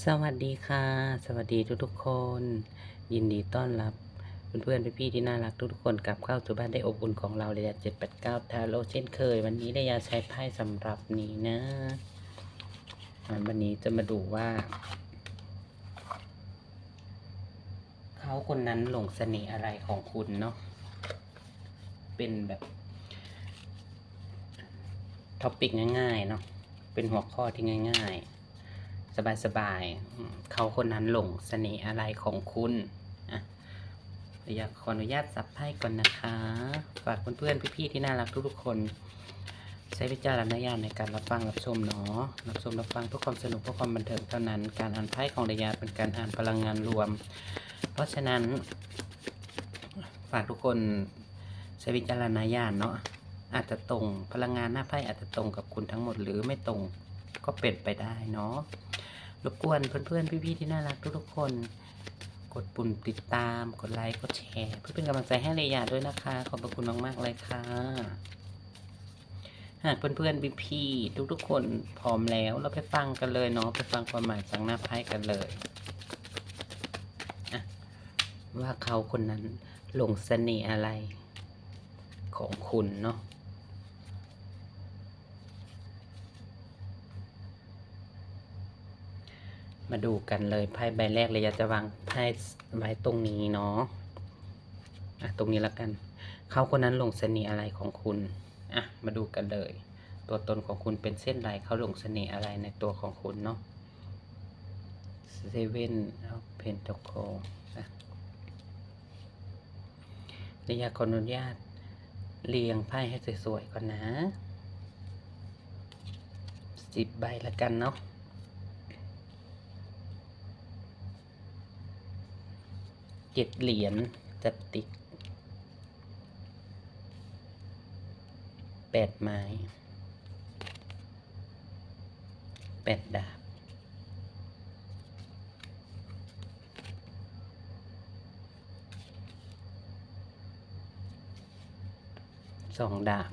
สวัสดีค่ะ สวัสดีทุกๆคน ยินดีต้อนรับเพื่อนๆพี่ๆที่น่ารักทุกๆคนกลับเข้าสู่บ้านได้อบอุ่นของเราเลยเจ็ดแปดเก้าทาโร่เช่นเคย วันนี้ได้ยาใช้ไพ่สำหรับนี้นะวันนี้จะมาดูว่า เขาคนนั้นหลงเสน่ห์อะไรของคุณเนาะเป็นแบบท็อปิกง่ายๆเนาะเป็นหัวข้อที่ง่าย ๆ สบายๆเขาคนนั้นหลงเสน่ห์อะไรของคุณอะอยากขออนุญาตสับไพ่ก่อนนะคะ ฝากเพื่อนๆพี่ๆที่น่ารักทุกๆคน ใช้วิจารณญาณในการรับฟังรับชมเนาะรับชมรับฟังเพื่อความสนุกเพื่อความบันเทิงเท่านั้น การอ่านไพ่ของระยะเป็นการอ่านพลังงานรวม เพราะฉะนั้น ฝากทุกคนใช้วิจารณญาณเนาะอาจจะตรงพลังงานหน้าไพ่อาจจะตรงกับคุณทั้งหมดหรือไม่ตรงก็เป็นไปได้เนาะ รบกวนเพื่อนๆพี่ๆที่น่ารักทุกๆคน กดปุ่มติดตาม กดไลค์ กดแชร์ เพื่อเป็นกำลังใจให้เลยาด้วยนะคะ ขอบพระคุณมากๆเลยค่ะ หากเพื่อนๆพี่ๆทุกๆคนพร้อมแล้วเราไปฟังกันเลยเนาะ ไปฟังความหมายจากหน้าไพ่กันเลย ว่าเขาคนนั้นหลงเสน่ห์อะไรของคุณเนาะ มาดูกันเลยไพ่ใบแรกเลยอยากจะวางไพ่ไว้ตรงนี้เนาะอะตรงนี้แล้วกัน เขาคนนั้นหลงเสน่ห์อะไรของคุณอะมาดูกันเลย ตัวตนของคุณเป็นเส้นไรเขาหลงเสน่ห์อะไรในตัวของคุณเนาะเซเว่นเพนทโคนะเรียกขออนุญาตเรียงไพ่ให้สวยๆก่อนนะสิบใบละกันเนาะ เจ็ดเหรียญจับติกแปดไม้แปดดาบสองดาบ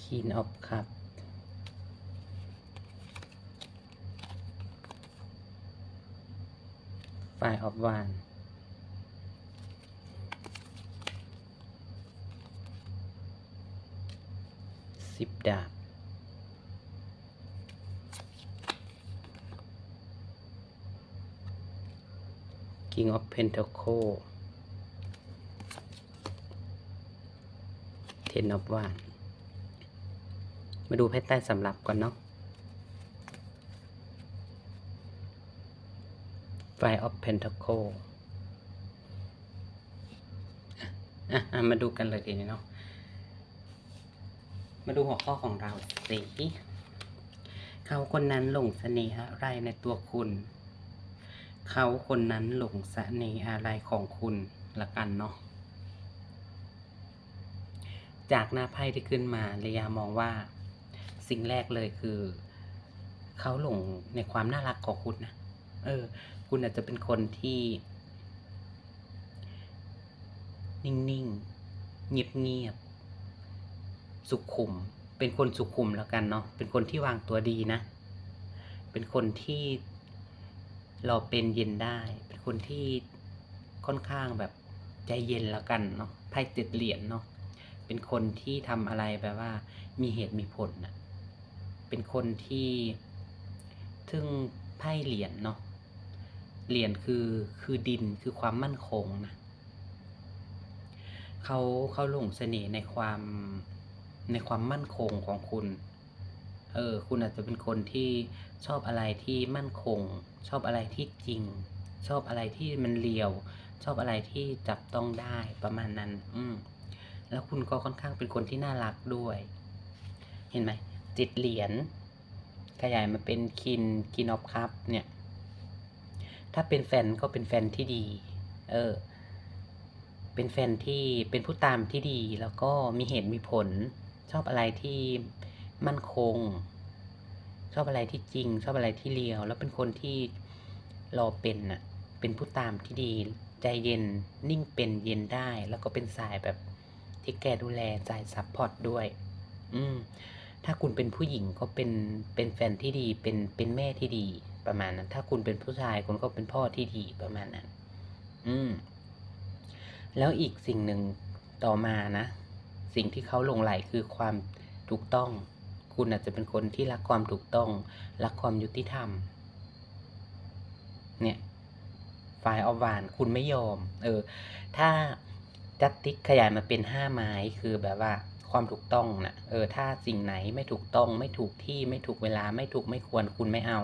คีนออฟครับ ฝ่ายออฟวานสิบดาบ King of Pentacle Ten of w a n มาดูไพ่ใต้สำหรับก่อนเนาะ Five of Pentacle อะมาดูกันเลยทีนี้เนาะ มาดูหัวข้อของเราสิเขาคนนั้นหลงเสน่ห์อะไรในตัวคุณ เขาคนนั้นหลงเสน่ห์อะไรของคุณละกันเนาะ จากหน้าไพ่ที่ขึ้นมาเรียมองว่า สิ่งแรกเลยคือ เขาหลงในความน่ารักของคุณนะ เออ คุณอาจจะเป็นคนที่ นิ่งๆ เงียบๆ สุขุม เป็นคนสุขุมแล้วกันเนาะ เป็นคนที่วางตัวดีนะ เป็นคนที่เราเป็นเย็นได้ เป็นคนที่ค่อนข้างแบบใจเย็นแล้วกันเนาะ ไพ่เจ็ดเหรียญเนาะ เป็นคนที่ทำอะไรแบบว่า มีเหตุมีผลนะเป็นคนที่ ซึ่งไพ่เหรียญเนาะ เหรียญคือคือดินคือความมั่นคงนะเขาเขาหลงเสน่ห์ในความในความมั่นคงของคุณ เออ คุณอาจจะเป็นคนที่ชอบอะไรที่มั่นคง ชอบอะไรที่จริง ชอบอะไรที่มันเลียว ชอบอะไรที่จับต้องได้ประมาณนั้น อืมแล้วคุณก็ค่อนข้างเป็นคนที่น่ารักด้วย เห็นไหมจิตเหรียญขยายมาเป็นคินคินอฟคัพเนี่ย ถ้าเป็นแฟนก็เป็นแฟนที่ดี เออ เป็นแฟนที่เป็นผู้ตามที่ดี แล้วก็มีเหตุมีผล ชอบอะไรที่มั่นคง ชอบอะไรที่จริง ชอบอะไรที่เลียว แล้วเป็นคนที่รอเป็นน่ะ เป็นผู้ตามที่ดี ใจเย็น นิ่งเป็นเย็นได้ แล้วก็เป็นสายแบบที่แกดูแลสายซัพพอร์ตด้วย อืม ถ้าคุณเป็นผู้หญิงก็เป็น เป็นแฟนที่ดี เป็น เป็นแม่ที่ดี ประมาณนั้น ถ้าคุณเป็นผู้ชายคุณก็เป็นพ่อที่ดีประมาณนั้น อืม แล้วอีกสิ่งหนึ่งต่อมานะ สิ่งที่เขาหลงไหลคือความถูกต้อง คุณอาจจะเป็นคนที่รักความถูกต้อง รักความยุติธรรม เนี่ยฝ่ายอวานคุณไม่ยอม เออ ถ้าจัดติ๊กขยายมาเป็นห้าไม้คือแบบว่าความถูกต้องนะเออ ถ้าสิ่งไหนไม่ถูกต้อง ไม่ถูกที่ไม่ถูกเวลาไม่ถูกไม่ควรคุณไม่เอา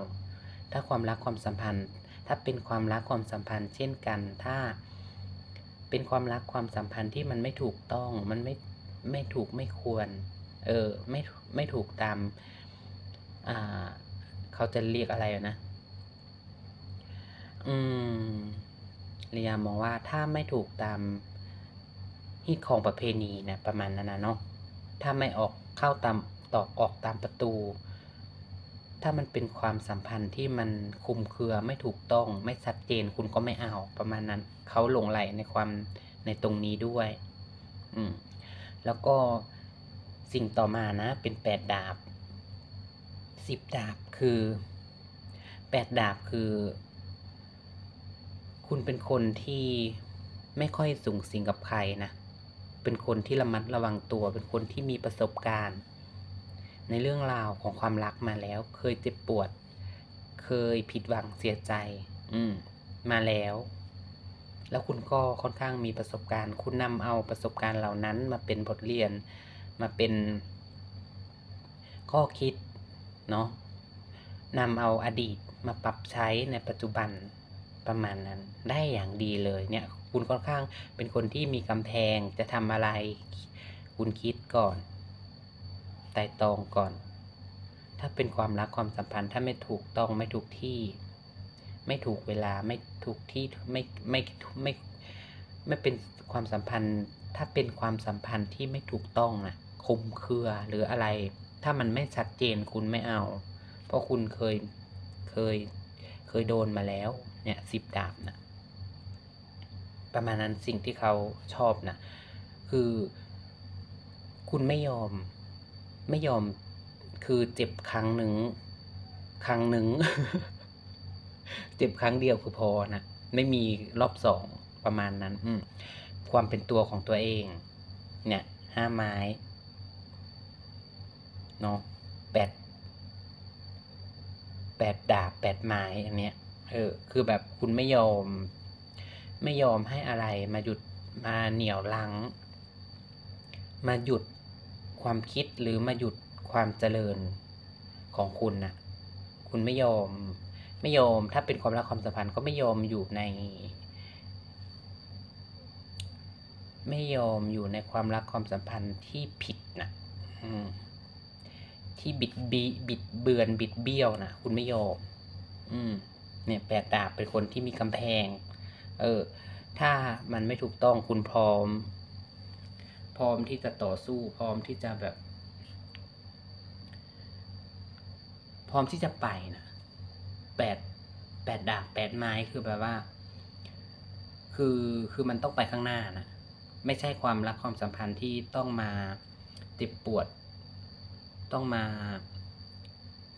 ถ้าความรักความสัมพันธ์ ถ้าเป็นความรักความสัมพันธ์ เช่นกัน ถ้า เป็นความรักความสัมพันธ์ที่มันไม่ถูกต้อง มันไม่ ไม่ถูกไม่ควร เออ ไม่ ไม่ถูกตาม อ่า เขาจะเรียกอะไรนะ อืมเรียมองว่าถ้าไม่ถูกตามฮิตของประเพณีนะประมาณนั้นนะเนาะ ถ้าไม่ออกเข้าตามตอกออกตามประตู ถ้ามันเป็นความสัมพันธ์ที่มันคุมเครือไม่ถูกต้องไม่ชัดเจนคุณก็ไม่เอาประมาณนั้น เขาหลงไหลในความในตรงนี้ด้วย อืม แล้วก็สิ่งต่อมานะ เป็นแปดดาบสิบดาบคือแปดดาบคือ คุณเป็นคนที่ไม่ค่อยสูงสิงกับใครนะ เป็นคนที่ระมัดระวังตัว เป็นคนที่มีประสบการณ์ ในเรื่องราวของความรักมาแล้ว เคยเจ็บปวด เคยผิดหวังเสียใจ อืม มาแล้ว แล้วคุณก็ค่อนข้างมีประสบการณ์ คุณนำเอาประสบการณ์เหล่านั้นมาเป็นบทเรียน มาเป็น ข้อคิด เนาะนำเอาอดีตมาปรับใช้ในปัจจุบันประมาณนั้น ได้อย่างดีเลยเนี่ย คุณค่อนข้างเป็นคนที่มีกำแพงจะทำอะไร คุณคิดก่อน ต่ตองก่อน ถ้าเป็นความรักความสัมพันธ์ถ้าไม่ถูกต้องไม่ถูกที่ ไม่ถูกเวลาไม่ถูกที่ไม่ไม่ไม่ไม่เป็นความสัมพันธ์ ถ้าเป็นความสัมพันธ์ที่ไม่ถูกต้องนะคุมเครือหรืออะไร ถ้ามันไม่ชัดเจนคุณไม่เอา เพราะคุณเคยเคยเคยโดนมาแล้วเนี่ยสิบดาบนะประมาณนั้นสิ่งที่เขาชอบนะคือคุณไม่ยอม ไม่ยอมคือเจ็บครั้งหนึ่งครั้งหนึ่งเจ็บครั้งเดียวคือพอนะไม่มีรอบสองประมาณนั้น อืความเป็นตัวของตัวเอง เนี่ยห้าไม้เนาะแปดแปดดาบแปดไม้อันเนี้ยเออคือแบบคุณไม่ยอม ไม่ยอมให้อะไรมาหยุดมาเหนี่ยวลัง มาหยุด ความคิดหรือมาหยุดความเจริญของคุณนะคุณไม่ยอมไม่ยอมถ้าเป็นความรักความสัมพันธ์ก็ไม่ยอมอยู่ใน ไม่ยอมอยู่ในความรักความสัมพันธ์ที่ผิดนะที่บิดบีบิดเบือนบิดเบี้ยวนะคุณไม่ยอม อืม เนี่ยแปดดาบเป็นคนที่มีกำแพง เออ ถ้ามันไม่ถูกต้องคุณพร้อม พร้อมที่จะต่อสู้ พร้อมที่จะแบบ พร้อมที่จะไปนะแปดแปดดาบแปดไม้คือแบบว่า คือคือมันต้องไปข้างหน้านะไม่ใช่ความรักความสัมพันธ์ที่ต้องมาเจ็บปวด ต้องมา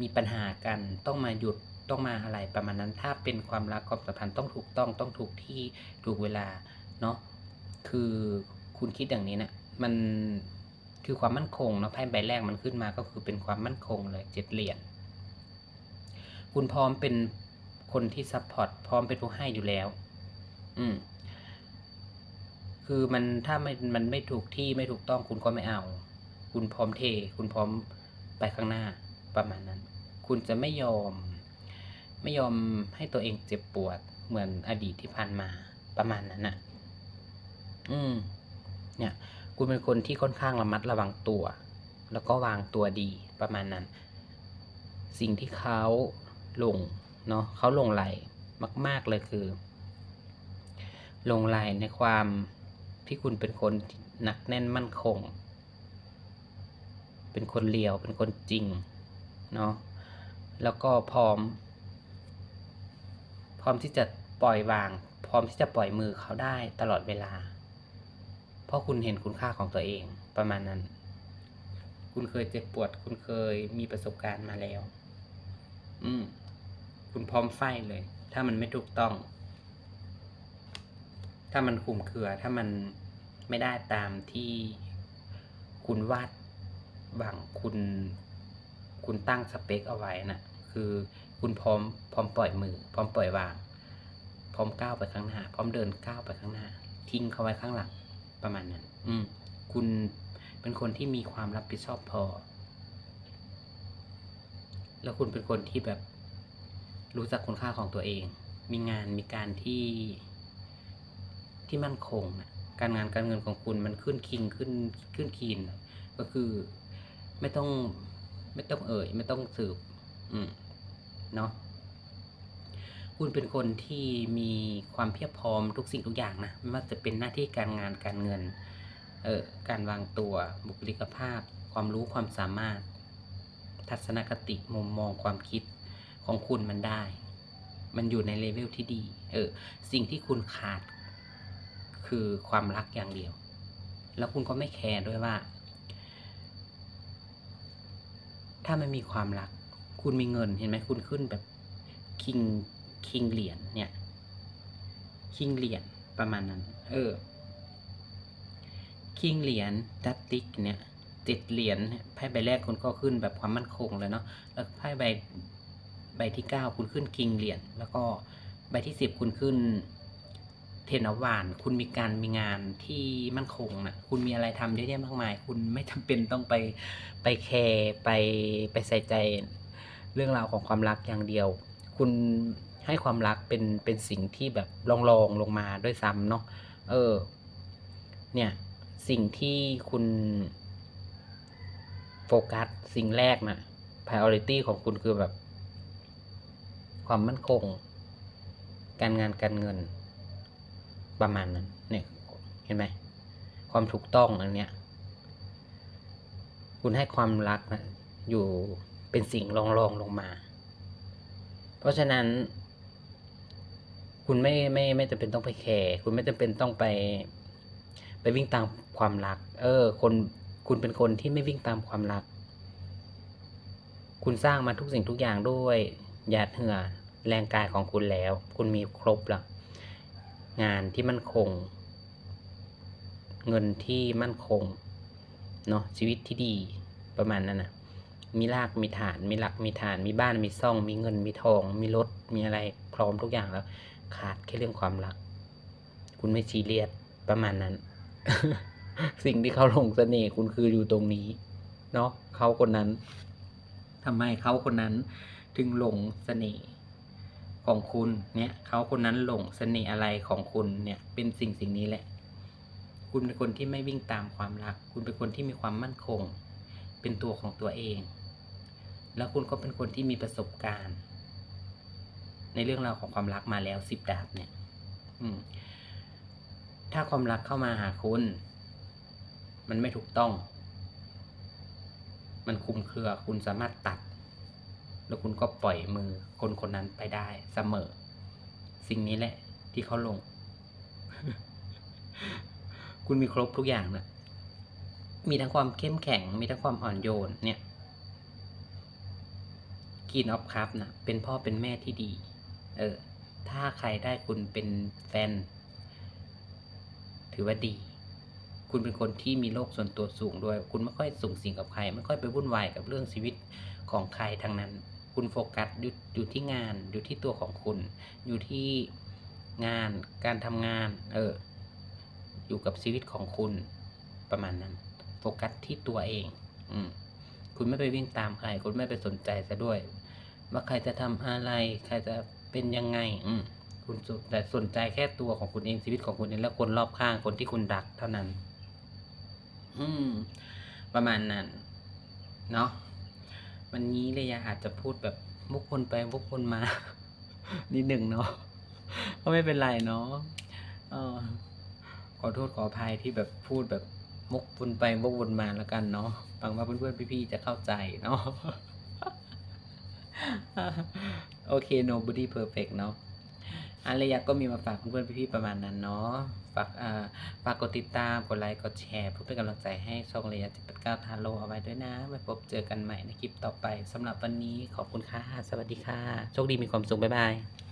มีปัญหากันต้องมาหยุดต้องมาอะไรประมาณนั้น ถ้าเป็นความรักความสัมพันธ์ต้องถูกต้องต้องถูกที่ถูกเวลาเนาะคือคุณคิดอย่างนี้นะ มันคือความมั่นคงเนาะไพ่ใบแรกมันขึ้นมาก็คือเป็นความมั่นคงเลยเจ็ดเหรียญคุณพร้อมเป็นคนที่ซัพพอร์ตพร้อมเป็นผู้ให้อยู่แล้ว อืม คือมันถ้าไม่มันไม่ถูกที่ไม่ถูกต้องคุณก็ไม่เอา คุณพร้อมเท คุณพร้อมไปข้างหน้าประมาณนั้น คุณจะไม่ยอม ไม่ยอมให้ตัวเองเจ็บปวดเหมือนอดีตที่ผ่านมาประมาณนั้นน่ะ อืม เนี่ย คุณเป็นคนที่ค่อนข้างระมัดระวังตัว แล้วก็วางตัวดีประมาณนั้น สิ่งที่เขาลงเนาะเขาลงไหลมาก ๆเลยคือ ลงไหลในความที่คุณเป็นคนหนักแน่นมั่นคง เป็นคนเลียวเป็นคนจริงเนาะแล้วก็พร้อม พร้อมที่จะปล่อยวาง พร้อมที่จะปล่อยมือเขาได้ตลอดเวลา เพราะคุณเห็นคุณค่าของตัวเองประมาณนั้น คุณเคยเจ็บปวด คุณเคยมีประสบการณ์มาแล้ว อืม คุณพร้อมไฟเลย ถ้ามันไม่ถูกต้อง ถ้ามันคลุมเคือ ถ้ามันไม่ได้ตามที่คุณวาดหวังคุณ คุณตั้งสเปคเอาไว้น่ะ คือคุณพร้อมพร้อมปล่อยมือ พร้อมปล่อยวาง พร้อมก้าวไปข้างหน้า พร้อมเดินก้าวไปข้างหน้า ทิ้งเขาไว้ข้างหลัง ประมาณนั้น อืม คุณเป็นคนที่มีความรับผิดชอบพอ แล้วคุณเป็นคนที่แบบรู้จักคุณค่าของตัวเอง มีงานมีการที่ที่มั่นคงนะการงานการเงินของคุณมันขึ้นคิงขึ้นขึ้นคีนน่ะก็คือไม่ต้องไม่ต้องเอ่ย ไม่ต้องสืบ อืม เนาะ คุณเป็นคนที่มีความเพียบพร้อมทุกสิ่งทุกอย่างนะไม่ว่าจะเป็นหน้าที่การงานการเงินเออการวางตัวบุคลิกภาพ ความรู้ความสามารถ ทัศนคติมุมมองความคิดของคุณมันได้ มันอยู่ในเลเวลที่ดีเออสิ่งที่คุณขาด คือความรักอย่างเดียว แล้วคุณก็ไม่แคร์ด้วยว่า ถ้าไม่มีความรัก คุณมีเงินเห็นไหมคุณขึ้นแบบคิง คิงเหรียญเนี่ยคิงเหรียญประมาณนั้น เออคิงเหรียญดัตติกเนี่ยเจ็ดเหรียญไพ่ใบแรกคุณก็ขึ้นแบบความมั่นคงเลยเนาะแล้วไพ่ใบใบที่เก้าคุณขึ้นคิงเหรียญแล้วก็ใบที่สิบคุณขึ้นเทนอวานคุณมีการมีงานที่มั่นคงนะคุณมีอะไรทำเยอะแยะมากมาย คุณไม่จำเป็นต้องไปไปแคร์ไปไปใส่ใจเรื่องราวของความรักอย่างเดียว คุณ ให้ความรักเป็นเป็นสิ่งที่แบบรองรองลงมาด้วยซ้ำเนาะเออ เนี่ยสิ่งที่คุณโฟกัสสิ่งแรกนะ priority ของคุณคือแบบ ความมั่นคง การงานการเงิน ประมาณนั้น เนี่ย เห็นไหม ความถูกต้องอันเนี้ย คุณให้ความรักนะอยู่เป็นสิ่งรองรองลงมา เพราะฉะนั้น คุณไม่ไม่ไม่จำเป็นต้องไปแคร์คุณไม่จำเป็นต้องไป ไปวิ่งตามความรัก เออ คนคุณเป็นคนที่ไม่วิ่งตามความรัก คุณสร้างมาทุกสิ่งทุกอย่างด้วยหยาดเหงื่อแรงกายของคุณแล้ว คุณมีครบแล้วงานที่มั่นคง เงินที่มั่นคงเนาะชีวิตที่ดีประมาณนั้นนะมีรากมีฐาน มีหลักมีฐาน มีบ้านมีซ่อง มีเงินมีทอง มีรถมีอะไรพร้อมทุกอย่างแล้ว ขาดแค่เรื่องความรัก คุณไม่ซีเรียสประมาณนั้น สิ่งที่เขาหลงเสน่ห์คุณคืออยู่ตรงนี้ เนาะเขาคนนั้นทำไมเขาคนนั้นถึงหลงเสน่ห์ของคุณเนี่ยเขาคนนั้นหลงเสน่ห์อะไรของคุณเนี่ยเป็นสิ่งสิ่งนี้แหละ คุณเป็นคนที่ไม่วิ่งตามความรัก คุณเป็นคนที่มีความมั่นคง เป็นตัวของตัวเอง แล้วคุณก็เป็นคนที่มีประสบการณ์ ในเรื่องราวของความรักมาแล้วสิบดาบเนี่ยถ้าความรักเข้ามาหาคุณ มันไม่ถูกต้อง มันคุมเครือ คุณสามารถตัด แล้วคุณก็ปล่อยมือคนคนนั้นไปได้เสมอ สิ่งนี้แหละ ที่เขาลง คุณมีครบทุกอย่างนะมีทั้งความเข้มแข็ง มีทั้งความอ่อนโยนเนี่ยกินออฟคัพนะเป็นพ่อเป็นแม่ที่ดี เออ ถ้าใครได้คุณเป็นแฟน ถือว่าดี คุณเป็นคนที่มีโลกส่วนตัวสูงด้วย คุณไม่ค่อยส่งสิ่งกับใคร ไม่ค่อยไปวุ่นวายกับเรื่องชีวิตของใครทั้งนั้น คุณโฟกัสอยู่อยู่ที่งาน อยู่ที่ตัวของคุณ อยู่ที่งาน การทำงาน เออ อยู่กับชีวิตของคุณประมาณนั้น โฟกัสที่ตัวเอง อืมคุณไม่ไปวิ่งตามใคร คุณไม่ไปสนใจซะด้วย ว่าใครจะทำอะไร ใครจะ เป็นยังไง อืมคุณสนแต่สนใจแค่ตัวของคุณเองชีวิตของคุณเองและคนรอบข้างคนที่คุณรักเท่านั้น อืม ประมาณนั้น เนาะวันนี้เลยยาอาจจะพูดแบบมุกคนไปมุกคนมา นิดหนึ่งเนาะก็ไม่เป็นไรเนาะเออขอโทษขออภัยที่แบบพูดแบบมุกวนไปมุกวนมาแล้วกันเนาะหวังว่าเพื่อนๆพี่ๆจะเข้าใจเนาะ โอเค nobody perfect เนาะอารยก็มีมาฝากเพื่อนๆพี่ๆประมาณนั้นเนาะฝากอ่าฝากกดติดตามกดไลค์กดแชร์เพื่อเป็นกำลังใจให้ช่องระยะ789ทาโลเอาไว้ด้วยนะไว้พบเจอกันใหม่ในคลิปต่อไปสำหรับวันนี้ขอบคุณค่ะ สวัสดีค่ะ โชคดีมีความสุข บ๊ายบาย